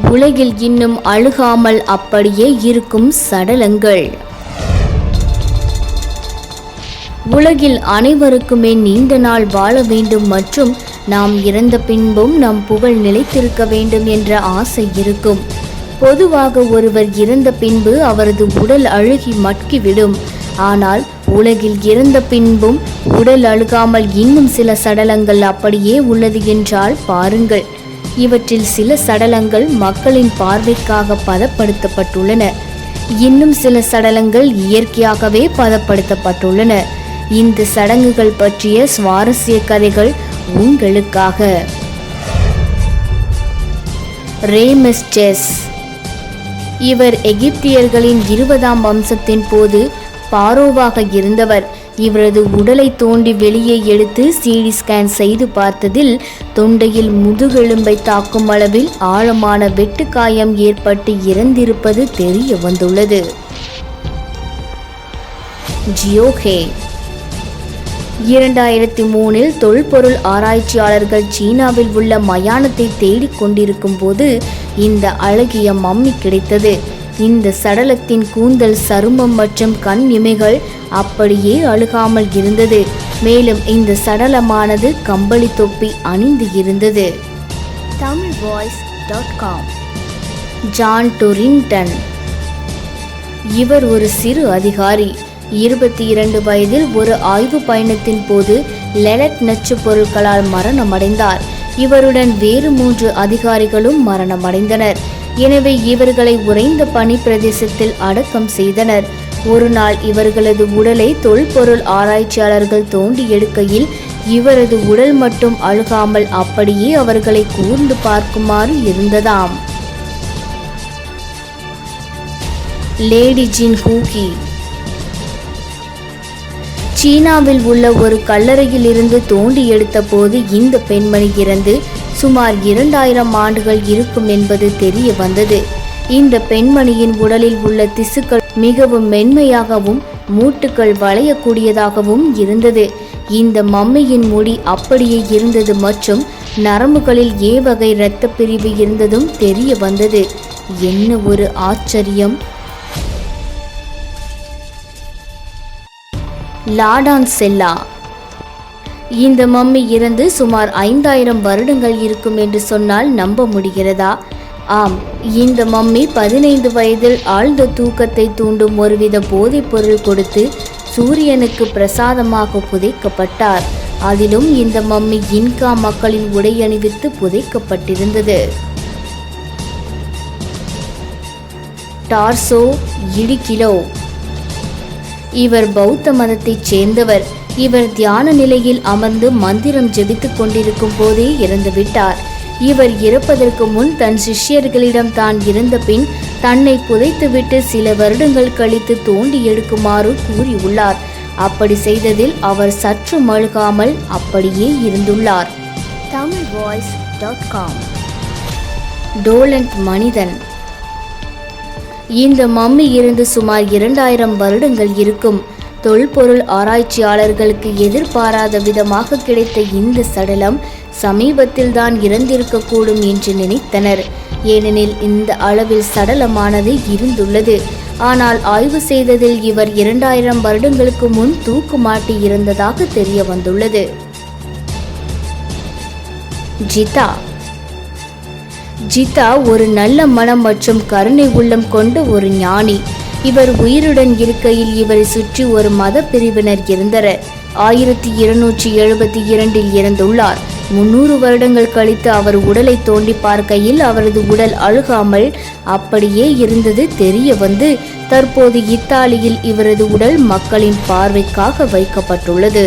உலகில் இன்னும் அழுகாமல் அப்படியே இருக்கும் சடலங்கள். உலகில் அனைவருக்குமே நீண்ட நாள் வாழ வேண்டும் மற்றும் நாம் இறந்த பின்பும் நம் புகழ் நிலைத்திருக்க வேண்டும் என்ற ஆசை இருக்கும். பொதுவாக ஒருவர் இறந்த பின்பு அவரது உடல் அழுகி மட்கிவிடும் ஆனால் உலகில் இறந்த பின்பும் உடல் அழுகாமல் இன்னும் சில சடலங்கள் அப்படியே உள்ளது என்றால் பாருங்கள். இவற்றில் சில சடலங்கள் மக்களின் பார்வைக்காக பதப்படுத்தப்பட்டுள்ளன. இன்னும் சில சடலங்கள் இயற்கையாகவே பதப்படுத்தப்பட்டுள்ளன. இந்த சடங்குகள் பற்றிய சுவாரஸ்ய கதைகள் உங்களுக்காக. ரேமஸ்டெஸ். இவர் எகிப்தியர்களின் இருபதாம் வம்சத்தின் போது பாரோவாக இருந்தவர். இவரது உடலை தோண்டி வெளியே எடுத்து சிடி ஸ்கேன் செய்து பார்த்ததில் தொண்டையில் முதுகெலும்பை தாக்கும் அளவில் ஆழமான வெட்டு காயம் ஏற்பட்டு இறந்திருப்பது தெரிய வந்துள்ளது. ஜியோஹே இரண்டாயிரத்தி மூணில் தொல்பொருள் ஆராய்ச்சியாளர்கள் சீனாவில் உள்ள மயானத்தை தேடிக் கொண்டிருக்கும் போது இந்த அழகிய மம்மி கிடைத்தது. இந்த சடலத்தின் கூந்தல் சருமம் மற்றும் கண் இமைகள் அப்படியே அழுகாமல் இருந்தது. மேலும் இந்த சடலமானது கம்பளி தொப்பி அணிந்து இருந்தது. Tamil voice dot com. John Torrington. இவர் ஒரு சிறு அதிகாரி. இருபத்தி இரண்டு வயதில் ஒரு ஆய்வு பயணத்தின் போது லெலட் நச்சு பொருட்களால் மரணமடைந்தார். இவருடன் வேறு மூன்று அதிகாரிகளும் மரணமடைந்தனர். எனவே இவர்களை உறைந்த பனி பிரதேசத்தில் அடக்கம் செய்தனர். ஒரு நாள் இவர்களது உடலை தொல்பொருள் ஆராய்ச்சியாளர்கள் தோண்டி எடுக்கையில் இவரது உடல் மட்டும் அழுகாமல் அப்படியே அவர்களை கூர்ந்து பார்க்குமாறு இருந்ததாம். Lady Jin Hugi. சீனாவில் உள்ள ஒரு கல்லறையில் இருந்து தோண்டி எடுத்த போது இந்த பெண்மணி இறந்து சுமார் இரண்டாயிரம் ஆண்டுகள் இருக்கும் என்பது தெரிய வந்தது. இந்த பெண்மணியின் உடலில் உள்ள திசுக்கள் மிகவும் மென்மையாகவும் மூட்டுக்கள் வளையக்கூடியதாகவும் இருந்தது. இந்த மம்மியின் முடி அப்படியே இருந்தது மற்றும் நரம்புகளில் ஏ வகை இரத்த பிரிவு இருந்ததும் தெரிய வந்தது. என்ன ஒரு ஆச்சரியம்! லாடான் செல்லா. இந்த மம்மி இறந்து சுமார் ஐந்தாயிரம் வருடங்கள் இருக்கும் என்று சொன்னால் நம்ப முடிகிறதா? ஆம் இந்த மம்மி பதினைந்து வயதில் ஆழ்ந்த தூக்கத்தை தூண்டும் ஒருவித போதைப் பொருள் கொடுத்து சூரியனுக்கு பிரசாதமாக புதைக்கப்பட்டார். அதிலும் இந்த மம்மி இன்கா மக்களின் உடை அணிவித்து புதைக்கப்பட்டிருந்தது. டார்சோ இடிகிலோ. இவர் பௌத்த மதத்தைச் சேர்ந்தவர். இவர் தியான நிலையில் அமர்ந்து மந்திரம் ஜெபித்துக் கொண்டிருக்கும் போதே இறந்துவிட்டார். இவர் இறப்பதற்கு முன் தன் சிஷ்யர்களிடம் தான் இறந்த பின் தன்னை புதைத்துவிட்டு சில வருடங்கள் கழித்து தோண்டி எடுக்குமாறு கூறியுள்ளார். அப்படி செய்ததில் அவர் சற்று மழுகாமல் அப்படியே இருந்துள்ளார். Tamil voice dot com. Tollund மனிதன். இந்த மம்மி இருந்து சுமார் இரண்டாயிரம் வருடங்கள் இருக்கும். தொல்பொருள் ஆராய்ச்சியாளர்களுக்கு எதிர்பாராத விதமாக கிடைத்த இந்த சடலம் சமீபத்தில்தான் இறந்திருக்கக்கூடும் என்று நினைத்தனர். ஏனெனில் இந்த அளவில் சடலமானது இருந்துள்ளது. ஆனால் ஆய்வு செய்ததில் இவர் இரண்டாயிரம் வருடங்களுக்கு முன் தூக்கு மாட்டி இருந்ததாக தெரிய வந்துள்ளது. ஜிதா. ஜிதா ஒரு நல்ல மனம் மற்றும் கருணை உள்ளம் கொண்ட ஒரு ஞானி. இவர் உயிருடன் இருக்கையில் இவரை சுற்றி ஒரு மத பிரிவினர் இருந்தனர். ஆயிரத்தி இருநூற்றி எழுபத்தி இரண்டில் இறந்துள்ளார். முன்னூறு வருடங்கள் கழித்து அவர் உடலை தோண்டி பார்க்கையில் அவரது உடல் அழுகாமல் அப்படியே இருந்தது தெரிய வந்து தற்போது இத்தாலியில் இவரது உடல் மக்களின் பார்வைக்காக வைக்கப்பட்டுள்ளது.